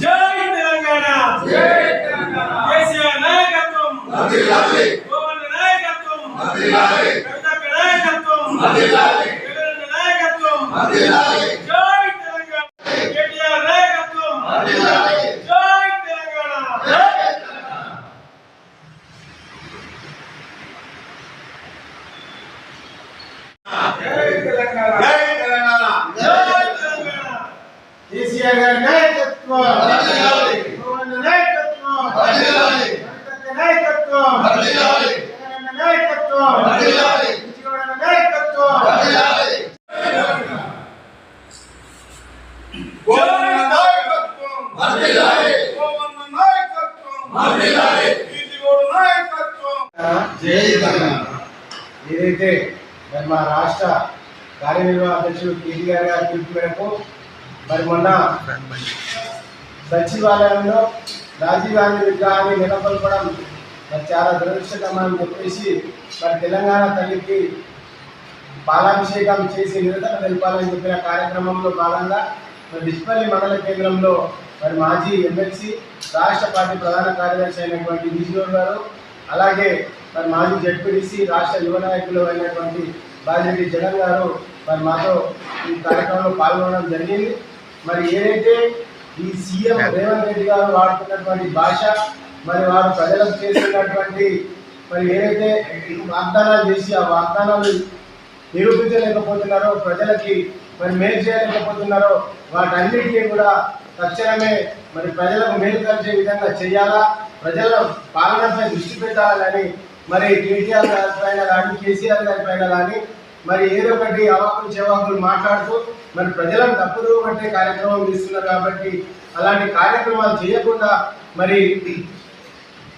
జై తెలంగాణ! జై తెలంగాణ కేసీఆర్ నాయకత్వం! వర్ధిల్లాలి గోవన్న నాయకత్వం! వర్ధిల్లాలి కవితక్క నాయకత్వం! వర్ధిల్లాలి జగనన్న నాయకత్వం! వర్ధిల్లాలి జై తెలంగాణ! కేటీఆర్ నాయకత్వం! వర్ధిల్లాలి జై తెలంగాణ జై తెలంగాణ! జై తెలంగాణ జై తెలంగాణ కేసీఆర్ గారి నాయకత్వం వర్ధిల్లాలి గోవన్న నాయకత్వం వర్ధిల్లాలి కవితక్క నాయకత్వం వర్ధిల్లాలి జగనన్న నాయకత్వం వర్ధిల్లాలి విజయవాడ నాయకత్వం వర్ధిల్లాలి గోవన్న నాయకత్వం వర్ధిల్లాలి గోవన్న నాయకత్వం వర్ధిల్లాలి బీజీగోడు నాయకత్వం జై తెలంగాణ ఏదైతే మరి మా రాష్ట్ర కార్యనిర్వాహక అధ్యక్షుడు కేటీఆర్ గారి పిలుపు మేరకు మరి మొన్న సచివాలయంలో రాజీవ్ గాంధీ విగ్రహాన్ని నెలకొల్పడం మరి చాలా దురదృష్టకరమని చెప్పేసి మరి తెలంగాణ తల్లికి పాలాభిషేకం చేసి నిరతన తెలపాలని చెప్పిన కార్యక్రమంలో భాగంగా మరి డిస్పల్లి మండల కేంద్రంలో మరి మాజీ ఎమ్మెల్సీ రాష్ట్ర పార్టీ ప్రధాన కార్యదర్శి అయినటువంటి విజయ్ గారు అలాగే మరి మాజీ జడ్పీటీసీ రాష్ట్ర యువ నాయకులు అయినటువంటి బాజిరెడ్డి జగన్ గారు మరి మాతో ఈ కార్యక్రమంలో పాల్గొనడం జరిగింది. మరి ఏదైతే ఈ సీఎం రేవంత్ రెడ్డి గారు వాడుతున్నటువంటి భాష మరి వారు ప్రజలకు చేస్తున్నటువంటి మరి ఏదైతే వాగ్దానాలు చేసి ఆ వాగ్దానాలు నిరూపించలేకపోతున్నారో ప్రజలకి మరి మేలు చేయలేకపోతున్నారో వాటన్నిటికీ కూడా తక్షణమే మరి ప్రజలకు మేలు కలిసే విధంగా చేయాలా? ప్రజల పాలనపై దృష్టి పెట్టాలని మరి కేటీఆర్ గారి పైన కానీ కేసీఆర్ గారి పైన కానీ మరి ఏదో ఒకటి అవాకులు చెవాకులు మాట్లాడుతూ మరి ప్రజలను తప్పుదో పట్టే కార్యక్రమం తీస్తున్నారు కాబట్టి అలాంటి కార్యక్రమాలు చేయకుండా మరి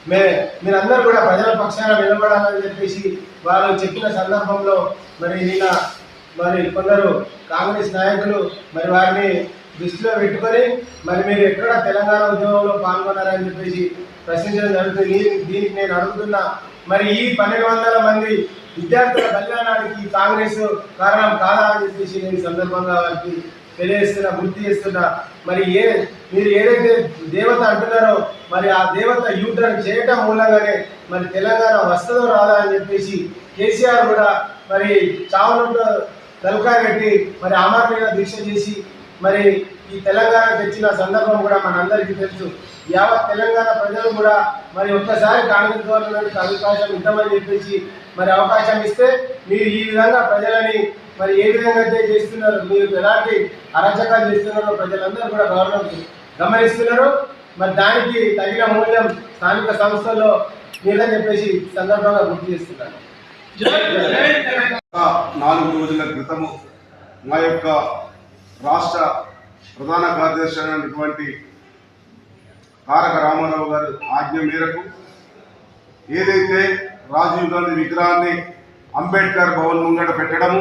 మే మీరందరూ కూడా ప్రజల పక్షాన నిలబడాలని చెప్పేసి వాళ్ళు చెప్పిన సందర్భంలో మరి నిన్న మరి కొందరు కాంగ్రెస్ నాయకులు మరి వారిని దృష్టిలో పెట్టుకొని మరి మీరు ఎక్కడ తెలంగాణ ఉద్యమంలో పాల్గొన్నారని చెప్పేసి ప్రశ్నించడం జరుగుతుంది. దీనికి నేను అడుగుతున్నా మరి ఈ పన్నెండు వందల మంది విద్యార్థుల కళ్యాణానికి కాంగ్రెస్ కారణం కాదా అని చెప్పేసి నేను సందర్భంగా వారికి తెలియజేస్తున్నా గుర్తు చేస్తున్నా. మరి ఏ మీరు ఏదైతే దేవత అంటున్నారో మరి ఆ దేవత యూటర్న్ చేయటం మూలంగానే మరి తెలంగాణ వస్తుందో రాదా అని చెప్పేసి కేసీఆర్ కూడా మరి చావులంటూ తలకాయ పెట్టి మరి అమరనీయ దీక్ష చేసి మరి ఈ తెలంగాణ తెచ్చిన సందర్భం కూడా మనందరికీ తెలుసు. యావత్ తెలంగాణ ప్రజలు కూడా మరి ఒక్కసారి కాంగ్రెస్ గవర్నమెంట్కి అవకాశం ఇద్దామని చెప్పేసి మరి అవకాశం ఇస్తే మీరు ఈ విధంగా ప్రజలని మరి ఏ విధంగా అయితే చేస్తున్నారు మీరు ఎలాంటి అరాచకాలు చేస్తున్నారో ప్రజలందరూ కూడా గవర్నమెంట్ గమనిస్తున్నారు. మరి దానికి తగిన మూల్యం స్థానిక సంస్థల్లో మీరని చెప్పేసి సందర్భంగా గుర్తు చేస్తున్నారు నాలుగు రోజుల క్రితము మా యొక్క రాష్ట్ర ప్రధాన కార్యదర్శి అయినటువంటి తారక రామారావు గారు ఆజ్ఞ మేరకు ఏదైతే రాజీవ్ గాంధీ విగ్రహాన్ని అంబేద్కర్ భవన్ ముంగట పెట్టడము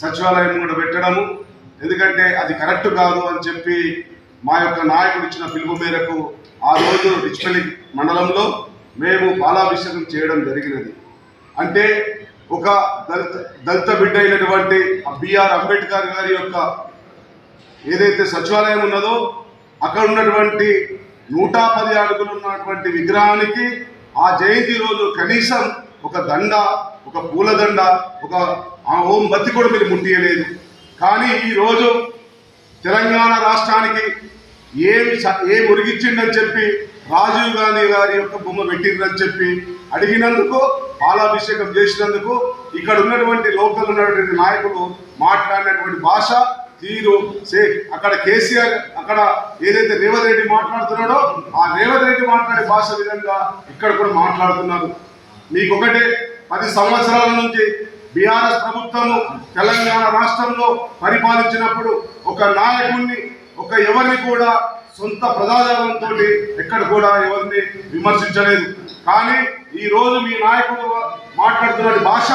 సచివాలయం ముంగట పెట్టడము ఎందుకంటే అది కరెక్ట్ కాదు అని చెప్పి మా యొక్క నాయకుడు ఇచ్చిన పిలుపు మేరకు ఆ రోజు రిచ్పల్లి మండలంలో మేము బాలాభిషేకం చేయడం జరిగినది. అంటే ఒక దళిత దళిత బిడ్డ అయినటువంటి బిఆర్ అంబేద్కర్ గారి యొక్క ఏదైతే సచివాలయం ఉన్నదో అక్కడ ఉన్నటువంటి నూట పది అడుగులు ఉన్నటువంటి విగ్రహానికి ఆ జయంతి రోజు కనీసం ఒక దండ ఒక పూలదండ ఒక ఆ ఓం బతి కూడా మీరు ముట్టియలేదు. కానీ ఈరోజు తెలంగాణ రాష్ట్రానికి ఏమి ఏం ఉరిగిచ్చిండని చెప్పి రాజీవ్ గాంధీ గారి యొక్క బొమ్మ పెట్టిందని చెప్పి అడిగినందుకు పాలాభిషేకం చేసినందుకు ఇక్కడ ఉన్నటువంటి లోకల్ ఉన్నటువంటి నాయకులు మాట్లాడినటువంటి భాష తీరు. సే అక్కడ కేసీఆర్ అక్కడ ఏదైతే రేవంత్ రెడ్డి మాట్లాడుతున్నాడో ఆ రేవంత్ రెడ్డి మాట్లాడే భాష విధంగా ఇక్కడ కూడా మాట్లాడుతున్నారు. మీకు ఒకటే పది సంవత్సరాల నుంచి బీఆర్ఎస్ ప్రభుత్వము తెలంగాణ రాష్ట్రంలో పరిపాలించినప్పుడు ఒక నాయకుడిని ఒక ఎవరిని కూడా సొంత ప్రజాజాలంతో ఎక్కడ కూడా ఎవరిని విమర్శించలేదు. కానీ ఈ రోజు మీ నాయకుడు మాట్లాడుతున్న భాష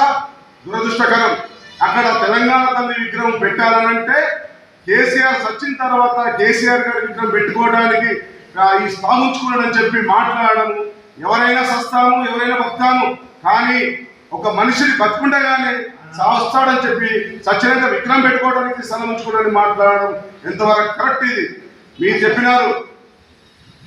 దురదృష్టకరం. అక్కడ తెలంగాణ తల్లి విగ్రహం పెట్టాలనంటే కేసీఆర్ సచ్చిన తర్వాత కేసీఆర్ గారి విగ్రహం పెట్టుకోవడానికి ఈ స్థాపించుకున్నాడని చెప్పి మాట్లాడము. ఎవరైనా సస్తాము ఎవరైనా బతాము. కానీ ఒక మనిషిని బతుకుండగానే సావస్తాడని చెప్పి సచ్చినంగా విగ్రహం పెట్టుకోవడానికి స్థలం ఉంచుకోవడానికి మాట్లాడడం ఎంతవరకు కరెక్ట్ ఇది? మీరు చెప్పినారు.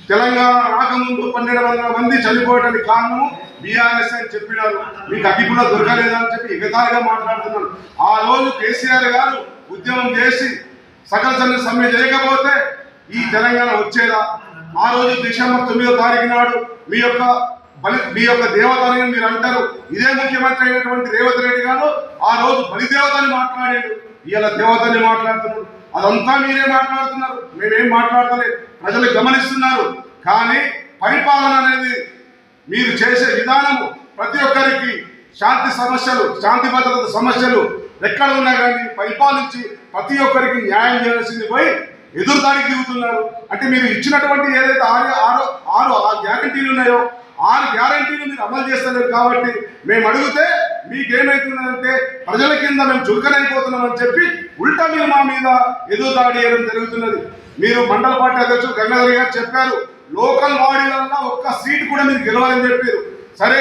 తెలంగాణ రాకముందు పన్నెండు వందల మంది చనిపోవడానికి కారణము బీఆర్ఎస్ అని చెప్పినారు. మీకు అది కూడా దొరకలేదని చెప్పి ఎగతాళిగా మాట్లాడుతున్నాను ఆ రోజు కేసీఆర్ గారు ఉద్యమం చేసి సకల జన సమ్మె చేయకపోతే ఈ తెలంగాణ వచ్చేదా? ఆ రోజు డిసెంబర్ తొమ్మిదో తారీఖు నాడు మీ యొక్క బలి మీ యొక్క దేవతని మీరు అంటారు. ఇదే ముఖ్యమంత్రి అయినటువంటి రేవంత్ రెడ్డి గారు ఆ రోజు బలిదేవతని మాట్లాడాడు ఇలా దేవతని మాట్లాడుతున్నాడు అదంతా మీరే మాట్లాడుతున్నారు. మేమేం మాట్లాడతలేదు. ప్రజలు గమనిస్తున్నారు. కానీ పరిపాలన అనేది మీరు చేసే విధానము ప్రతి ఒక్కరికి శాంతి సమస్యలు శాంతి భద్రత సమస్యలు ఎక్కడ ఉన్నా కానీ పరిపాలించి ప్రతి ఒక్కరికి న్యాయం చేయాల్సింది పోయి ఎదురుదాడికి దిగుతున్నారు. అంటే మీరు ఇచ్చినటువంటి ఏదైతే ఆరు ఆరు ఆరు ఆ గ్యారంటీలు ఉన్నాయో ఆరు గ్యారంటీలు మీరు అమలు చేస్తలేరు కాబట్టి మేము అడిగితే మీకేమైతుందంటే ప్రజల కింద మేము చురుకనైపోతున్నామని చెప్పి ఉల్టా మీరు మా మీద ఎదురు దాడి చేయడం జరుగుతున్నది. మీరు మండల పార్టీ అధ్యక్షుడు గంగాధర్ గారు చెప్పారు లోకల్ బాడీలల్లో ఒక్క సీట్ కూడా మీరు గెలవాలని చెప్పారు. సరే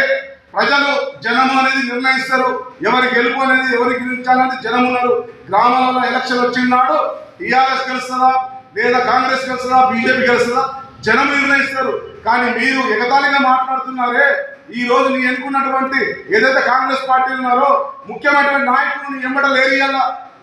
ప్రజలు జనము అనేది నిర్ణయిస్తారు. ఎవరి గెలుపు అనేది ఎవరికి గెలిచాలనేది జనం ఉన్నారు. గ్రామాలలో ఎలక్షన్ వచ్చినాడు టీఆర్ఎస్ గెలుస్తుందా లేదా కాంగ్రెస్ గెలుస్తుందా బీజేపీ గెలుస్తుందా జనం నిర్ణయిస్తారు. కానీ మీరు ఎగతాళిగా మాట్లాడుతున్నారే ఈ రోజు నీ ఎన్నుకున్నటువంటి ఏదైతే కాంగ్రెస్ పార్టీ ఉన్నారో ముఖ్యమైన నాయకులు నీ ఎంబడ లేరు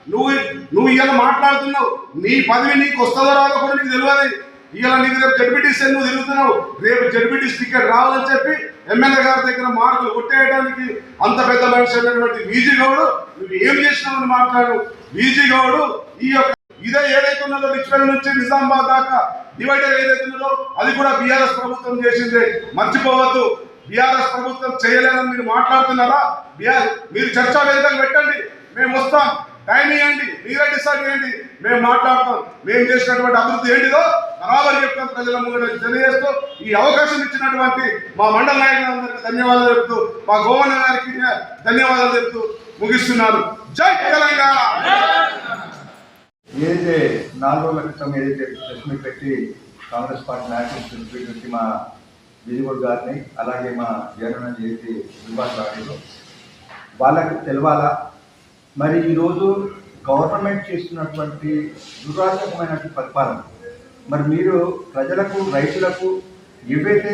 నువ్వు నువ్వు ఇవాళ మాట్లాడుతున్నావు. నీ పదవి నీకు వస్తుందో రాదో కూడా నీకు తెలియదు. ఇవాళ నీకు రేపు జడ్పీటీసీ నువ్వు తిరుగుతున్నావు. రేపు జడ్పీటీసీ టికెట్ రావాలని చెప్పి ఎమ్మెల్యే గారి దగ్గర మార్కులు కొట్టేయడానికి అంత పెద్ద మనిషి అయినటువంటి బీజీ గౌడు నువ్వు ఏం చేసినావని మాట్లాడు. బీజీ గౌడు ఈ యొక్క ఇదే ఏదైతే ఉన్నదో రిచ్వెల్ నుంచి నిజామాబాద్ దాకా డివైడర్ ఏదైతే ఉన్నదో అది కూడా బీఆర్ఎస్ ప్రభుత్వం చేసిందే. మర్చిపోవద్దు. బీఆర్ఎస్ ప్రభుత్వం చేయలేదని మీరు మాట్లాడుతున్నారా? బీఆర్ మీరు చర్చా వేదికలు పెట్టండి. మేము వస్తాం. టైం ఇవ్వండి మీరే డిసైడ్ చేయండి. మేము మాట్లాడతాం. మేము చేసినటువంటి అభివృద్ధి ఏంటిదో బరాబర్ చెప్తాం ప్రజల ముందు తెలియజేస్తూ ఈ అవకాశం ఇచ్చినటువంటి మా మండల నాయకులందరికీ ధన్యవాదాలు చెప్తూ మా గోవన్న గారికి ధన్యవాదాలు చెప్తూ ముగిస్తున్నాను. జై తెలంగాణ! ఏదైతే నాలుగు రోజుల క్రితం ఏదైతే ప్రెస్ మీట్ పెట్టి కాంగ్రెస్ పార్టీ నాయకులు మా విజయగౌడ్ గారిని అలాగే మా జగన్ చేసి విభాగ రాడిలో వాళ్ళకి తెలవాలా? మరి ఈరోజు గవర్నమెంట్ చేస్తున్నటువంటి దురాత్మకమైనటువంటి పరిపాలన మరి మీరు ప్రజలకు రైతులకు ఏవైతే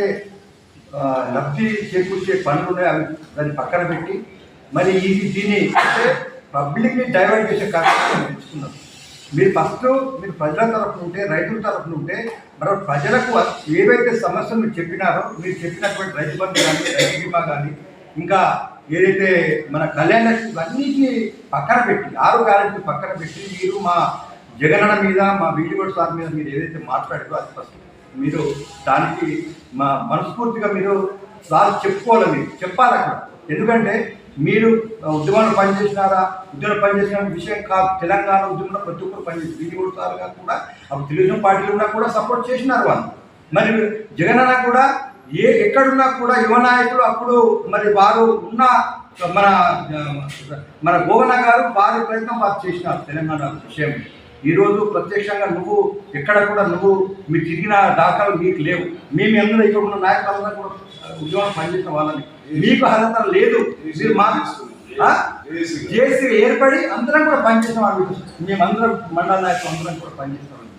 లబ్ధి చేకూర్చే పనులు ఉన్నాయో అవి దాన్ని పక్కన పెట్టి మరి ఇది దీన్ని పబ్లిక్ని డైవర్ట్ చేసే కార్యక్రమం తెచ్చుకున్నారు మీరు ఫస్ట్ మీరు ప్రజల తరఫున ఉంటే రైతుల తరఫున ఉంటే మరి ప్రజలకు ఏవైతే సమస్యలు మీరు చెప్పినారో మీరు చెప్పినటువంటి రైతు బంధు కానీ రైతు బీమా కానీ ఇంకా ఏదైతే మన కళ్యాణ లక్ష్మి పక్కన పెట్టి ఆరు గ్యారెంటీ పక్కన పెట్టి మీరు మా జగనన్న మీద మా వీడియోడ్ సార్ మీద మీరు ఏదైతే మాట్లాడారో అది ఫస్ట్ మీరు దానికి మా మనస్ఫూర్తిగా మీరు సార్ చెప్పుకోవాలి మీరు చెప్పాలి అక్కడ. ఎందుకంటే మీరు ఉద్యమంలో పనిచేసినారా? ఉద్యమం పనిచేసిన విషయం కాదు. తెలంగాణ ఉద్యమంలో ప్రతి ఒక్కరు పనిచేసి బీజేపీ సార్గా కూడా. అప్పుడు తెలుగుదేశం పార్టీలు ఉన్నా కూడా సపోర్ట్ చేసినారు వాళ్ళు. మరి జగనన్న కూడా ఏ ఎక్కడున్నా కూడా యువ నాయకులు అప్పుడు మరి వారు ఉన్న మన మన భువన గారు వారి ప్రయత్నం వారు చేసినారు తెలంగాణ విషయం. ఈరోజు ప్రత్యక్షంగా నువ్వు ఎక్కడ కూడా నువ్వు మీరు తిరిగిన దాఖలు మీకు లేవు. మేము అందరూ ఇక్కడ ఉన్న నాయకులందరూ కూడా ఉద్యోగం పనిచేసిన వాళ్ళని. మీకు అర్హత లేదు. మీరు మా జేసీ ఏర్పడి అందరం కూడా పనిచేసిన వాళ్ళు. మేమందరం మండల నాయకులు అందరం కూడా పనిచేసిన వాళ్ళు.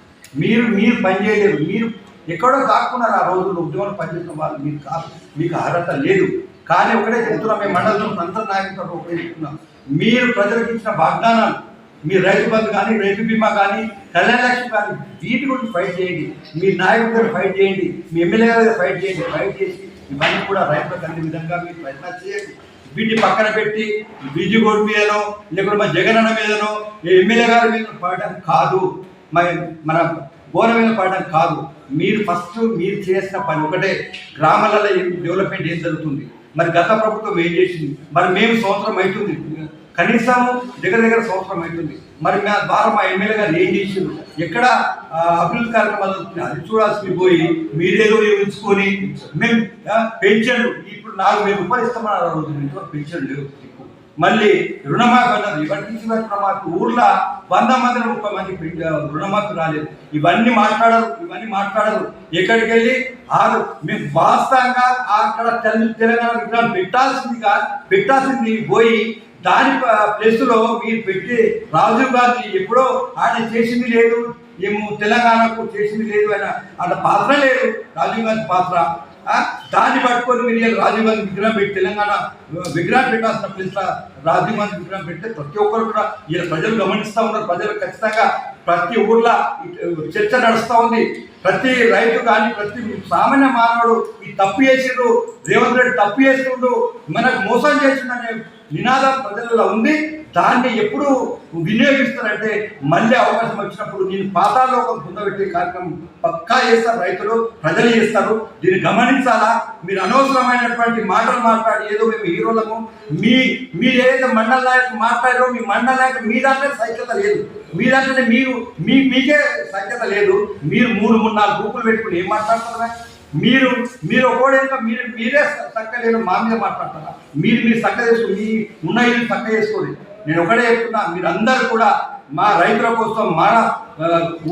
మీరు మీరు పనిచేయలేరు. మీరు ఎక్కడో కాకుండా ఆ రోజుల్లో ఉద్యోగం పనిచేసిన వాళ్ళు. మీకు కాదు. మీకు అర్హత లేదు. కానీ ఒకటే చెప్తున్నాం మేము మండలంలో అందరి నాయకులతో ఒకటే చెప్తున్నాం. మీరు ప్రజలకు ఇచ్చిన వాగ్దానాలు మీ రైతు బంధు కానీ రైతు బీమా కానీ కళ్యాణ లక్ష్మి కానీ వీటి గురించి ఫైట్ చేయండి. మీ నాయకుడు ఫైట్ చేయండి. మీ ఎమ్మెల్యే గారు ఫైట్ చేయండి. ఫైట్ చేసి ఇవన్నీ కూడా రైతులకు అందే విధంగా మీరు ప్రయత్నం చేయండి. వీటిని పక్కన పెట్టి బీజీగోడ్ మీదనో లేకుంటే మా జగన్ అన్న మీదనో ఎమ్మెల్యే గారి మీద పడడం కాదు. మన మన గోడ మీద పడడం కాదు. మీరు ఫస్ట్ మీరు చేసిన పని ఒకటే. గ్రామాలలో డెవలప్మెంట్ ఏం జరుగుతుంది? మరి గత ప్రభుత్వం ఏం చేసింది? మరి మేము సంవత్సరం అవుతుంది. కనీసం దగ్గర దగ్గర సంవత్సరం అవుతుంది. మరి మా ద్వారా మా ఎమ్మెల్యే గారు ఏం చేసిండ్రు ఎక్కడ అభివృద్ధి కార్యక్రమాలు అది చూడాల్సి పోయి మీరేదో ఉంచుకొని మేము ఆ, పెన్షన్లు ఇప్పుడు నాలుగు వేల రూపాయలు ఇస్తామన్నారు ఆ రోజు. ఇంతవరకు పెన్షన్ లేవు మళ్ళీ రుణమాఫీ అన్నారు. ఇవన్నీ నుంచి రుణమాఫీ ఊర్లో వంద మంది ముప్పై మంది రుణమాఫీ రాలేదు. ఇవన్నీ మాట్లాడరు ఇవన్నీ మాట్లాడరు. ఎక్కడికి వెళ్ళి ఆరు మేము వాస్తవంగా అక్కడ తెల- తెలంగాణ విగ్రహం పెట్టాల్సిందిగా పెట్టాల్సింది పోయి దాని ప్లేస్లో మీరు పెట్టి రాజీవ్ గాంధీ ఎప్పుడో ఆయన చేసింది లేదు ఏమో తెలంగాణకు చేసింది లేదు ఆయన ఆయన పాత్ర లేదు రాజీవ్ గాంధీ పాత్ర. దాన్ని పట్టుకొని మీరు రాజీవ్ గాంధీ విగ్రహం పెట్టి తెలంగాణ విగ్రహం పెట్టాల్సిన ప్లేస్లో రాజీవ్ గాంధీ విగ్రహం పెడితే ప్రతి ఒక్కరు కూడా ఇలా ప్రజలు గమనిస్తూ ఉన్నారు. ప్రజలు ఖచ్చితంగా ప్రతి ఊర్లో చర్చ నడుస్తూ ఉంది. ప్రతి రైతు కానీ ప్రతి సామాన్య మానవుడు ఈ తప్పు చేసిండు రేవంత్ రెడ్డి తప్పు చేసిండు. మనకు మోసం చేసిండనే నినాదం ప్రజలలో ఉంది. దాన్ని ఎప్పుడు వినియోగిస్తారంటే మళ్ళీ అవకాశం వచ్చినప్పుడు నేను పాతాలోకం పొందబెట్టే కార్యక్రమం పక్కా చేస్తారు రైతులు ప్రజలు చేస్తారు. దీన్ని గమనించాలా? మీరు అనవసరమైనటువంటి మాటలు మాట్లాడి ఏదో మేము హీరోలము మీ మీరు ఏదైతే మండల నాయకులు మాట్లాడారో మీ మండల నాయకులు మీ దాంట్లో సైక్యత లేదు. మీ దాంట్లోనే మీరు మీ మీకే సఖ్యత లేదు. మీరు మూడు మూడు నాలుగు గ్రూపులు పెట్టుకుని ఏం మాట్లాడుతున్నారా? మీరు మీరు ఒకవేళ మీరు మీరే చక్క లేదు మా మీద మాట్లాడతారా మీరు మీరు చక్క చేసుకోండి. మీ ఉన్న ఇల్లు చక్క చేసుకోండి. నేను ఒకటే చెప్తున్నా మీరు కూడా మా రైతుల కోసం మా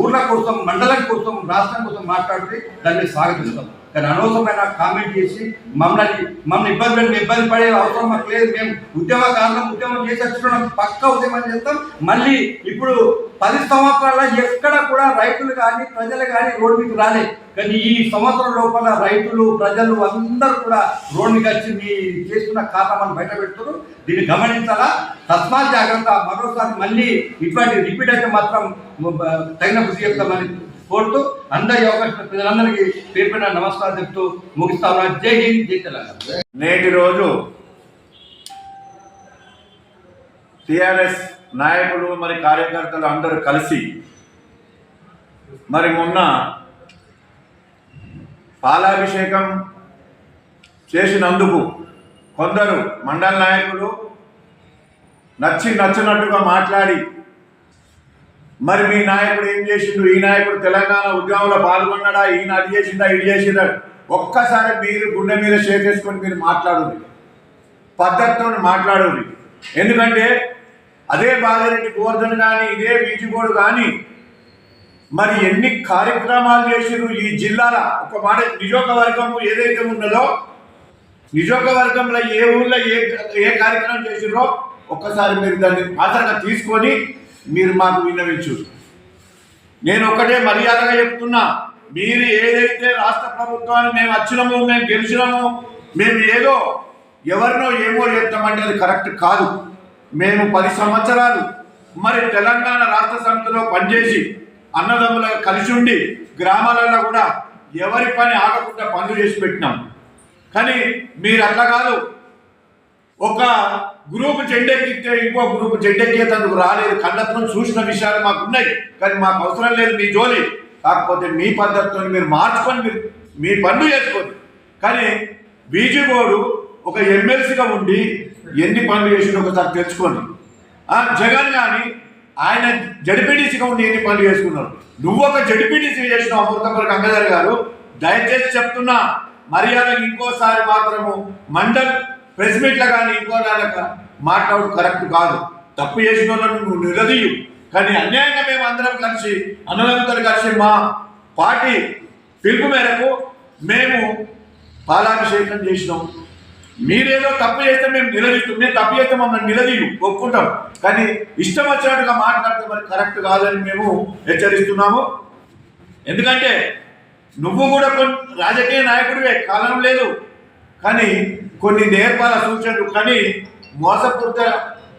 ఊర్ల కోసం మండలం కోసం రాష్ట్రం కోసం మాట్లాడితే దాన్ని స్వాగతిస్తాం. కానీ అనవసరమైన కామెంట్ చేసి మమ్మల్ని మమ్మల్ని ఇబ్బంది పెట్టి ఇబ్బంది పడే అవసరం మాకు లేదు. మేము ఉద్యమ కారణం ఉద్యమం చేసి వచ్చినాం పక్క ఉద్యమం చేస్తాం మళ్ళీ ఇప్పుడు పది సంవత్సరాల ఎక్కడ కూడా రైతులు కానీ ప్రజలు కానీ రోడ్డు మీకు రాలే. కానీ ఈ సంవత్సరం లోపల రైతులు ప్రజలు అందరూ కూడా రోడ్డు మీకు వచ్చి మీ చేస్తున్న కారణం బయట పెడుతున్నారు. దీన్ని గమనించాలా? తస్మాత్ జాగ్రత్త. మరోసారి మళ్ళీ ఇటువంటి రిపీట్ అయితే మాత్రం తగిన కృషి చెప్తామని కోరుతూ అందరి అవకాశం ప్రజలందరికీ పేరు పైన నమస్కారం చెప్తూ ముగిస్తాను. జై హింద్ జై తెలంగాణ. నేటి రోజు టిఆర్ఎస్ నాయకులు మరి కార్యకర్తలు అందరూ కలిసి మరి మొన్న పాలాభిషేకం చేసినందుకు కొందరు మండల నాయకులు నచ్చి నచ్చినట్టుగా మాట్లాడి మరి మీ నాయకుడు ఏం చేసిండు? ఈ నాయకుడు తెలంగాణ ఉద్యమంలో పాల్గొన్నాడా? ఈయన అది చేసిందా ఇది చేసిందా ఒక్కసారి మీరు గుండె మీద షేర్ చేసుకొని మీరు మాట్లాడు పద్ధతితో మాట్లాడు ఎందుకంటే అదే బాజిరెడ్డి గోవర్ధన్ కానీ ఇదే బీజిగోడు కానీ మరి ఎన్ని కార్యక్రమాలు చేసిరు ఈ జిల్లాల ఒక మాట నియోజకవర్గం ఏదైతే ఉన్నదో నియోజకవర్గంలో ఏ ఊళ్ళో ఏ ఏ కార్యక్రమం చేసిరో ఒక్కసారి మీరు దాన్ని ఆధారంగా తీసుకొని మీరు మాకు విన్నవించు నేను ఒకటే మర్యాదగా చెప్తున్నా మీరు ఏదైతే రాష్ట్ర ప్రభుత్వాన్ని మేము వచ్చినాము మేము గెలిచినాము మేము ఏదో ఎవరినో ఏమో చెప్తామంటే అది కరెక్ట్ కాదు. మేము పది సంవత్సరాలు మరి తెలంగాణ రాష్ట్ర సమితిలో పనిచేసి అన్నదమ్ముల కలిసి ఉండి గ్రామాలలో కూడా ఎవరి పని ఆగకుండా పనులు చేసి పెట్టినాం. కానీ మీరు అట్లా కాదు. ఒక గ్రూప్ జెండెక్కితే ఇంకో గ్రూప్ తనకు రాలేదు. కళ్ళతో చూసిన విషయాలు మాకు ఉన్నాయి కానీ మాకు అవసరం లేదు మీ జోలి. కాకపోతే మీ పద్ధతితో మీరు మార్చుకొని మీరు మీ పనులు చేసుకోండి కానీ బీజేపీడు ఒక ఎమ్మెల్సీగా ఉండి ఎన్ని పనులు చేసిండో ఒకసారి తెలుసుకోండి. జగన్ కానీ ఆయన జడిపిడిసిగా ఉండి ఎన్ని పనులు చేసుకున్నారు నువ్వు ఒక జడిపిడిసి చేసిన అమృతపల్లి గంగాధర్ గారు దయచేసి చెప్తున్నా మర్యాద ఇంకోసారి మాత్రము మండల్ ప్రెస్ మీట్ల కానీ ఇంకో మాట్లాడు కరెక్ట్ కాదు. తప్పు చేసిన వాళ్ళను నువ్వు నిలదీయు. కానీ అన్యాయంగా మేము అందరం కలిసి అన్నదమ్ములు కలిసి మా పార్టీ పిలుపు మేరకు మేము పాలాభిషేకం చేసినాం. మీరేదో తప్పు చేస్తే మేము నిలదీస్తాం. మేము తప్పు చేస్తే మమ్మల్ని నిలదీయు. ఒప్పుకుంటాం. కానీ ఇష్టం వచ్చినట్టుగా మాట్లాడితే మరి కరెక్ట్ కాదని మేము హెచ్చరిస్తున్నాము. ఎందుకంటే నువ్వు కూడా కొన్ని రాజకీయ నాయకుడివే. కాలం లేదు. కానీ కొన్ని నేర్పాల సూచనలు కానీ మోసపూరిత